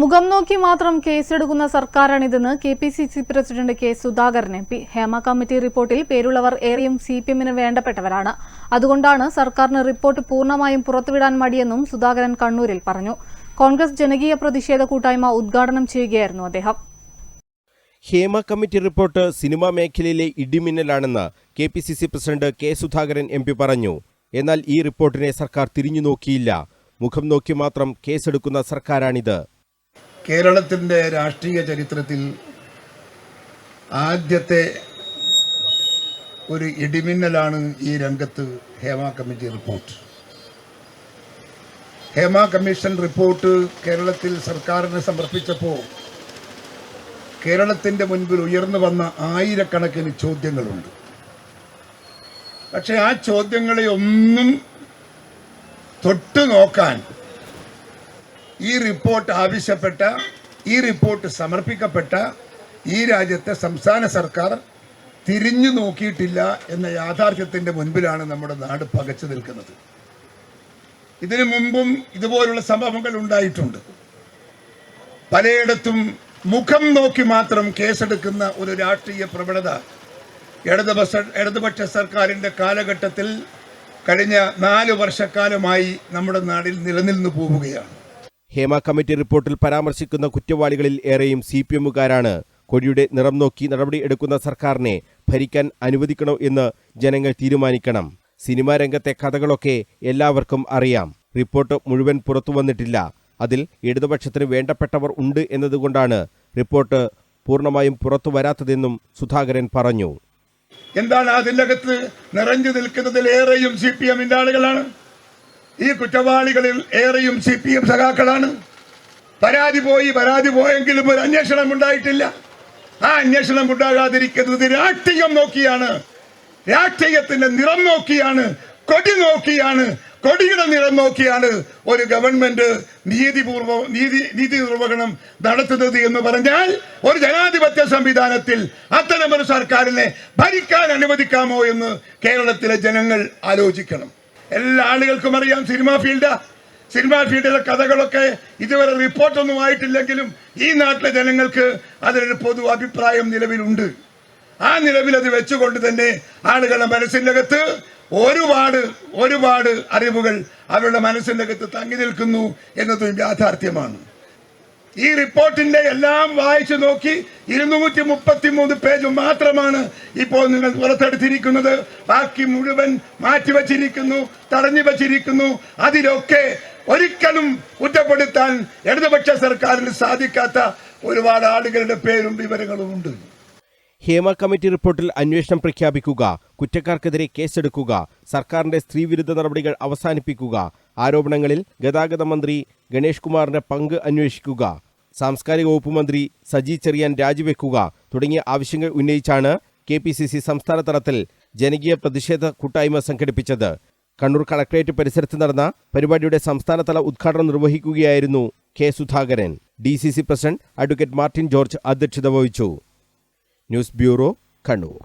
മുഖം നോക്കി മാത്രം കേസെടുക്കുന്ന സർക്കാരാണിതെന്ന് K P C C president K Sudhakaran M P. Hema committee റിപ്പോർട്ടിൽ പേരുള്ളവർ ഏറെയും സി പി എമ്മിന് വേണ്ടപ്പെട്ടവരാണ്. അതുകൊണ്ടാണ് സർക്കാരിന് റിപ്പോർട്ട് പൂർണമായും പുറത്തുവിടാൻ മടിയെന്നും സുധാകരൻ കണ്ണൂരിൽ പറഞ്ഞു. കോൺഗ്രസ് ജനകീയ പ്രതിഷേധ കൂട്ടായ്മ ഉദ്ഘാടനം ചെയ്യുകയായിരുന്നു അദ്ദേഹം. ഹേമ കമ്മിറ്റി റിപ്പോർട്ട് സിനിമാ മേഖലയിലെ ഇടിമിന്നലാണെന്ന് K P C C president K Sudhakaran M P പറഞ്ഞു. എന്നാൽ ഈ റിപ്പോർട്ടിനെ സർക്കാർ തിരിഞ്ഞു നോക്കിയില്ല മുഖം നോക്കി മാത്രം കേസെടുക്കുന്ന സർക്കാരാണിത്. കേരളത്തിന്റെ രാഷ്ട്രീയ ചരിത്രത്തിൽ ആദ്യത്തെ ഒരു ഇടിമിന്നലാണ് ഈ രംഗത്ത് Hema committee report. Hema commission report കേരളത്തിൽ സർക്കാരിന് സമർപ്പിച്ചപ്പോൾ കേരളത്തിന്റെ മുൻപിൽ ഉയർന്നു വന്ന ആയിരക്കണക്കിന് ചോദ്യങ്ങളുണ്ട്. പക്ഷെ ആ ചോദ്യങ്ങളെ ഒന്നും തൊട്ടു നോക്കാൻ ഈ റിപ്പോർട്ട് ആവശ്യപ്പെട്ട ഈ റിപ്പോർട്ട് സമർപ്പിക്കപ്പെട്ട ഈ രാജ്യത്തെ സംസ്ഥാന സർക്കാർ തിരിഞ്ഞു നോക്കിയിട്ടില്ല എന്ന യാഥാർത്ഥ്യത്തിന്റെ മുൻപിലാണ് നമ്മുടെ നാട് പകച്ചു നിൽക്കുന്നത്. ഇതിനു മുമ്പും ഇതുപോലുള്ള സംഭവങ്ങൾ ഉണ്ടായിട്ടുണ്ട്. പലയിടത്തും മുഖം നോക്കി മാത്രം കേസെടുക്കുന്ന ഒരു രാഷ്ട്രീയ പ്രവണത ഇടതുപക്ഷ ഇടതുപക്ഷ സർക്കാരിന്റെ കാലഘട്ടത്തിൽ കഴിഞ്ഞ നാല് വർഷക്കാലമായി നമ്മുടെ നാടിൽ നിലനിന്നു പോവുകയാണ്. ഹേമ കമ്മിറ്റി റിപ്പോർട്ടിൽ പരാമർശിക്കുന്ന കുറ്റവാളികളിൽ ഏറെയും സി പി എമ്മുകാരാണ്. കൊടിയുടെ നിറം നോക്കി നടപടി എടുക്കുന്ന സർക്കാരിനെ ഭരിക്കാൻ അനുവദിക്കണോ എന്ന് ജനങ്ങൾ തീരുമാനിക്കണം. സിനിമാ രംഗത്തെ കഥകളൊക്കെ എല്ലാവർക്കും അറിയാം. റിപ്പോർട്ട് മുഴുവൻ പുറത്തു വന്നിട്ടില്ല. അതിൽ ഇടതുപക്ഷത്തിന് വേണ്ടപ്പെട്ടവർ ഉണ്ട് എന്നതുകൊണ്ടാണ് റിപ്പോർട്ട് പൂർണമായും പുറത്തു വരാത്തതെന്നും സുധാകരൻ പറഞ്ഞു. എന്താണ് അതിനകത്ത് നിറഞ്ഞു നിൽക്കുന്നതിലേറെയും സി പി എമ്മിന്റെ ആളുകളാണ്? ഈ കുറ്റവാളികളിൽ ഏറെയും സി പി എം സഖാക്കളാണ്. പരാതി പോയി പരാതി പോയെങ്കിലും ഒരു അന്വേഷണം ഉണ്ടായിട്ടില്ല. ആ അന്വേഷണം ഉണ്ടാകാതിരിക്കുന്നത് രാഷ്ട്രീയം നോക്കിയാണ്. രാഷ്ട്രീയത്തിന്റെ നിറം നോക്കിയാണ്. കൊടി നോക്കിയാണ്. കൊടിയുടെ നിറം നോക്കിയാണ് ഒരു ഗവൺമെന്റ് നീതിപൂർവ നീതി നീതി നിർവഹണം നടത്തുന്നത് എന്ന് പറഞ്ഞാൽ ഒരു ജനാധിപത്യ സംവിധാനത്തിൽ അത്തരമൊരു സർക്കാരിനെ ഭരിക്കാൻ അനുവദിക്കാമോ എന്ന് കേരളത്തിലെ ജനങ്ങൾ ആലോചിക്കണം. എല്ലാ ആളുകൾക്കും അറിയാം സിനിമാ ഫീൽഡ്. സിനിമാ ഫീൽഡിലെ കഥകളൊക്കെ ഇതുവരെ റിപ്പോർട്ടൊന്നും ആയിട്ടില്ലെങ്കിലും ഈ നാട്ടിലെ ജനങ്ങൾക്ക് അതിനൊരു പൊതു അഭിപ്രായം നിലവിലുണ്ട്. ആ നിലവിൽ അത് വെച്ചുകൊണ്ട് തന്നെ ആളുകളുടെ മനസ്സിന്റെ അകത്ത് ഒരുപാട് ഒരുപാട് അറിവുകൾ അവരുടെ മനസ്സിന്റെ അകത്ത് തങ്ങി നിൽക്കുന്നു എന്നതും യാഥാർത്ഥ്യമാണ്. ഈ റിപ്പോർട്ടിന്റെ എല്ലാം വായിച്ചു നോക്കി ഇരുന്നൂറ്റി മുപ്പത്തി മൂന്ന് പേജ് മാത്രമാണ് ഇപ്പോൾ നിങ്ങൾ പുറത്തെടുത്തിരിക്കുന്നത്. ബാക്കി മുഴുവൻ മാറ്റിവച്ചിരിക്കുന്നു തടഞ്ഞു വച്ചിരിക്കുന്നു അതിലൊക്കെ ഒരിക്കലും കുറ്റപ്പെടുത്താൻ ഇടതുപക്ഷ സർക്കാരിന് സാധിക്കാത്ത ഒരുപാട് ആളുകളുടെ പേരും വിവരങ്ങളും ഉണ്ട്. ഹേമ കമ്മിറ്റി റിപ്പോർട്ടിൽ അന്വേഷണം പ്രഖ്യാപിക്കുക കുറ്റക്കാർക്കെതിരെ കേസെടുക്കുക സർക്കാരിന്റെ സ്ത്രീവിരുദ്ധ നടപടികൾ അവസാനിപ്പിക്കുക ആരോപണങ്ങളിൽ ഗതാഗത മന്ത്രി ഗണേഷ് കുമാറിന്റെ പങ്ക് അന്വേഷിക്കുക സാംസ്കാരിക വകുപ്പ് മന്ത്രി സജി ചെറിയാൻ രാജിവെക്കുക തുടങ്ങിയ ആവശ്യങ്ങൾ ഉന്നയിച്ചാണ് കെ പി സി സി സംസ്ഥാന തലത്തിൽ ജനകീയ പ്രതിഷേധ കൂട്ടായ്മ സംഘടിപ്പിച്ചത്. കണ്ണൂർ കളക്ടറേറ്റ് പരിസരത്ത് നടന്ന പരിപാടിയുടെ സംസ്ഥാനതല ഉദ്ഘാടനം നിർവഹിക്കുകയായിരുന്നു K Sudhakaran. D C C president advocate Martin George അധ്യക്ഷത വഹിച്ചു. News bureau Kannur.